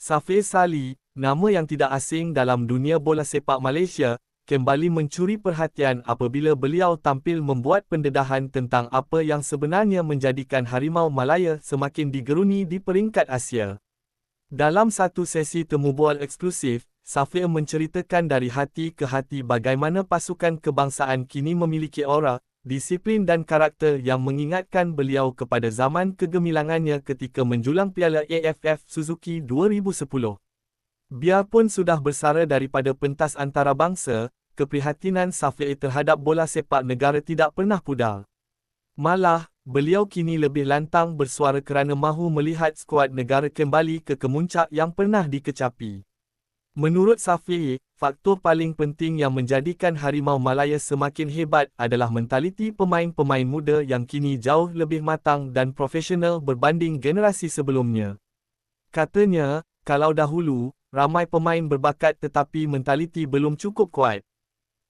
Safir Sali, nama yang tidak asing dalam dunia bola sepak Malaysia, kembali mencuri perhatian apabila beliau tampil membuat pendedahan tentang apa yang sebenarnya menjadikan Harimau Malaya semakin digeruni di peringkat Asia. Dalam satu sesi temu bual eksklusif, Safir menceritakan dari hati ke hati bagaimana pasukan kebangsaan kini memiliki aura, disiplin dan karakter yang mengingatkan beliau kepada zaman kegemilangannya ketika menjulang Piala AFF Suzuki 2010. Biarpun sudah bersara daripada pentas antarabangsa, keprihatinan Safi terhadap bola sepak negara tidak pernah pudar. Malah, beliau kini lebih lantang bersuara kerana mahu melihat skuad negara kembali ke kemuncak yang pernah dikecapi. Menurut Safi, faktor paling penting yang menjadikan Harimau Malaya semakin hebat adalah mentaliti pemain-pemain muda yang kini jauh lebih matang dan profesional berbanding generasi sebelumnya. Katanya, kalau dahulu, ramai pemain berbakat tetapi mentaliti belum cukup kuat.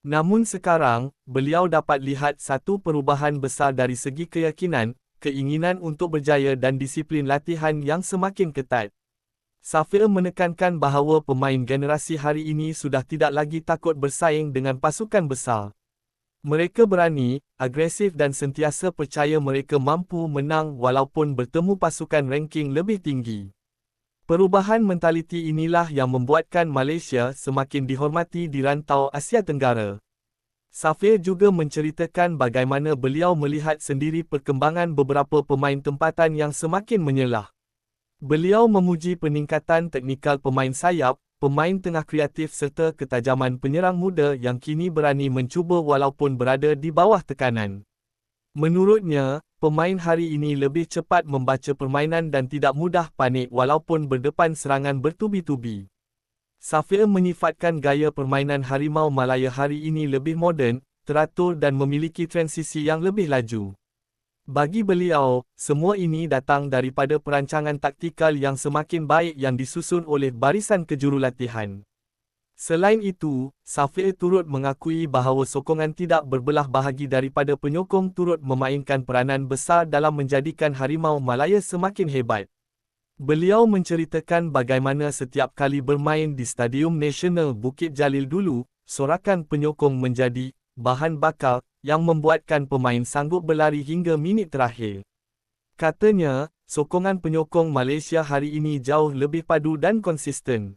Namun sekarang, beliau dapat lihat satu perubahan besar dari segi keyakinan, keinginan untuk berjaya dan disiplin latihan yang semakin ketat. Safir menekankan bahawa pemain generasi hari ini sudah tidak lagi takut bersaing dengan pasukan besar. Mereka berani, agresif dan sentiasa percaya mereka mampu menang walaupun bertemu pasukan ranking lebih tinggi. Perubahan mentaliti inilah yang membuatkan Malaysia semakin dihormati di rantau Asia Tenggara. Safir juga menceritakan bagaimana beliau melihat sendiri perkembangan beberapa pemain tempatan yang semakin menyelah. Beliau memuji peningkatan teknikal pemain sayap, pemain tengah kreatif serta ketajaman penyerang muda yang kini berani mencuba walaupun berada di bawah tekanan. Menurutnya, pemain hari ini lebih cepat membaca permainan dan tidak mudah panik walaupun berdepan serangan bertubi-tubi. Safir menyifatkan gaya permainan Harimau Malaya hari ini lebih moden, teratur dan memiliki transisi yang lebih laju. Bagi beliau, semua ini datang daripada perancangan taktikal yang semakin baik yang disusun oleh barisan kejurulatihan. Selain itu, Safir turut mengakui bahawa sokongan tidak berbelah bahagi daripada penyokong turut memainkan peranan besar dalam menjadikan Harimau Malaya semakin hebat. Beliau menceritakan bagaimana setiap kali bermain di Stadium Nasional Bukit Jalil dulu, sorakan penyokong menjadi bahan bakal yang membuatkan pemain sanggup berlari hingga minit terakhir. Katanya, sokongan penyokong Malaysia hari ini jauh lebih padu dan konsisten.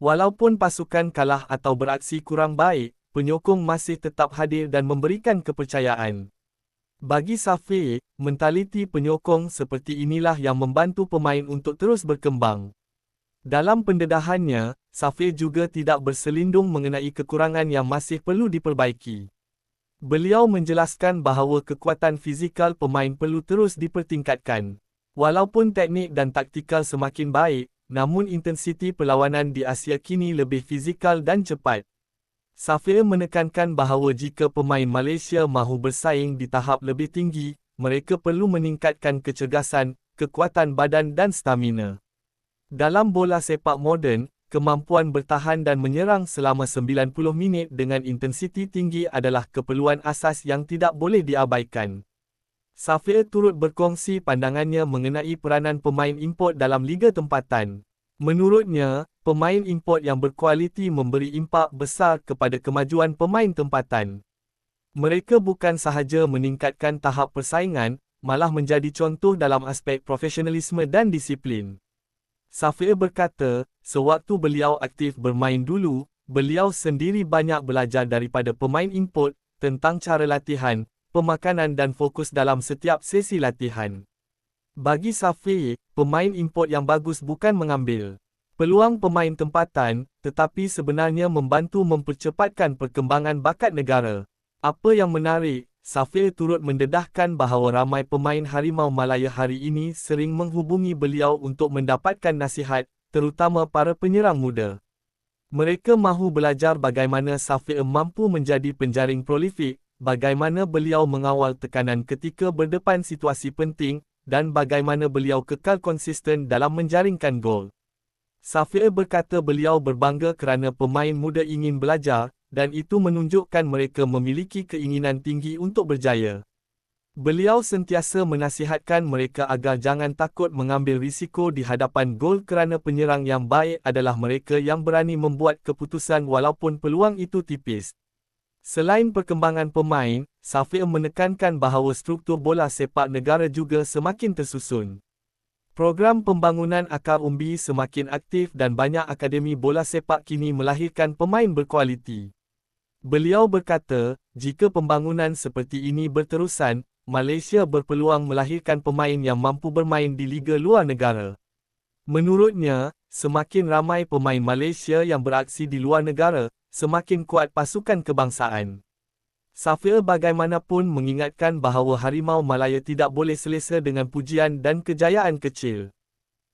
Walaupun pasukan kalah atau beraksi kurang baik, penyokong masih tetap hadir dan memberikan kepercayaan. Bagi Safi, mentaliti penyokong seperti inilah yang membantu pemain untuk terus berkembang. Dalam pendedahannya, Safir juga tidak berselindung mengenai kekurangan yang masih perlu diperbaiki. Beliau menjelaskan bahawa kekuatan fizikal pemain perlu terus dipertingkatkan. Walaupun teknik dan taktikal semakin baik, namun intensiti perlawanan di Asia kini lebih fizikal dan cepat. Safir menekankan bahawa jika pemain Malaysia mahu bersaing di tahap lebih tinggi, mereka perlu meningkatkan kecergasan, kekuatan badan dan stamina. Dalam bola sepak moden, kemampuan bertahan dan menyerang selama 90 minit dengan intensiti tinggi adalah keperluan asas yang tidak boleh diabaikan. Safir turut berkongsi pandangannya mengenai peranan pemain import dalam liga tempatan. Menurutnya, pemain import yang berkualiti memberi impak besar kepada kemajuan pemain tempatan. Mereka bukan sahaja meningkatkan tahap persaingan, malah menjadi contoh dalam aspek profesionalisme dan disiplin. Safir berkata, sewaktu beliau aktif bermain dulu, beliau sendiri banyak belajar daripada pemain import tentang cara latihan, pemakanan dan fokus dalam setiap sesi latihan. Bagi Safir, pemain import yang bagus bukan mengambil peluang pemain tempatan, tetapi sebenarnya membantu mempercepatkan perkembangan bakat negara. Apa yang menarik, Safir turut mendedahkan bahawa ramai pemain Harimau Malaya hari ini sering menghubungi beliau untuk mendapatkan nasihat, terutama para penyerang muda. Mereka mahu belajar bagaimana Safir mampu menjadi penjaring prolifik, bagaimana beliau mengawal tekanan ketika berdepan situasi penting, dan bagaimana beliau kekal konsisten dalam menjaringkan gol. Safir berkata beliau berbangga kerana pemain muda ingin belajar, dan itu menunjukkan mereka memiliki keinginan tinggi untuk berjaya. Beliau sentiasa menasihatkan mereka agar jangan takut mengambil risiko di hadapan gol kerana penyerang yang baik adalah mereka yang berani membuat keputusan walaupun peluang itu tipis. Selain perkembangan pemain, Safir menekankan bahawa struktur bola sepak negara juga semakin tersusun. Program pembangunan akar umbi semakin aktif dan banyak akademi bola sepak kini melahirkan pemain berkualiti. Beliau berkata, jika pembangunan seperti ini berterusan, Malaysia berpeluang melahirkan pemain yang mampu bermain di liga luar negara. Menurutnya, semakin ramai pemain Malaysia yang beraksi di luar negara, semakin kuat pasukan kebangsaan. Safir bagaimanapun mengingatkan bahawa Harimau Malaya tidak boleh selesa dengan pujian dan kejayaan kecil.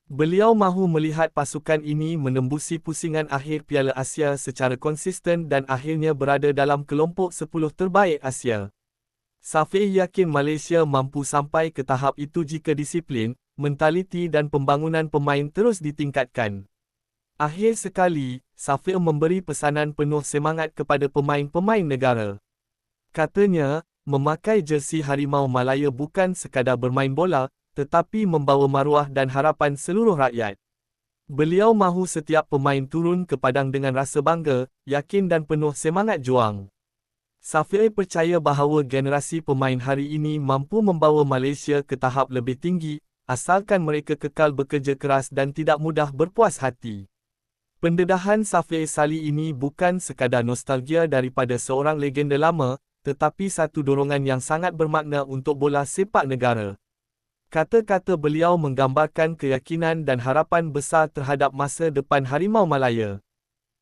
Beliau mahu melihat pasukan ini menembusi pusingan akhir Piala Asia secara konsisten dan akhirnya berada dalam kelompok 10 terbaik Asia. Safi yakin Malaysia mampu sampai ke tahap itu jika disiplin, mentaliti dan pembangunan pemain terus ditingkatkan. Akhir sekali, Safi memberi pesanan penuh semangat kepada pemain-pemain negara. Katanya, memakai jersey Harimau Malaya bukan sekadar bermain bola, tetapi membawa maruah dan harapan seluruh rakyat. Beliau mahu setiap pemain turun ke padang dengan rasa bangga, yakin dan penuh semangat juang. Safir percaya bahawa generasi pemain hari ini mampu membawa Malaysia ke tahap lebih tinggi, asalkan mereka kekal bekerja keras dan tidak mudah berpuas hati. Pendedahan Safir Sali ini bukan sekadar nostalgia daripada seorang legenda lama, tetapi satu dorongan yang sangat bermakna untuk bola sepak negara. Kata-kata beliau menggambarkan keyakinan dan harapan besar terhadap masa depan Harimau Malaya.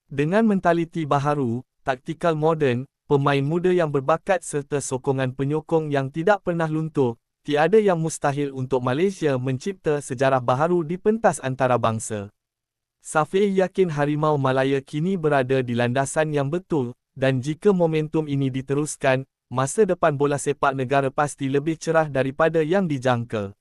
Dengan mentaliti baharu, taktikal moden, pemain muda yang berbakat serta sokongan penyokong yang tidak pernah luntur, tiada yang mustahil untuk Malaysia mencipta sejarah baharu di pentas antarabangsa. Safi yakin Harimau Malaya kini berada di landasan yang betul, dan jika momentum ini diteruskan, masa depan bola sepak negara pasti lebih cerah daripada yang dijangka.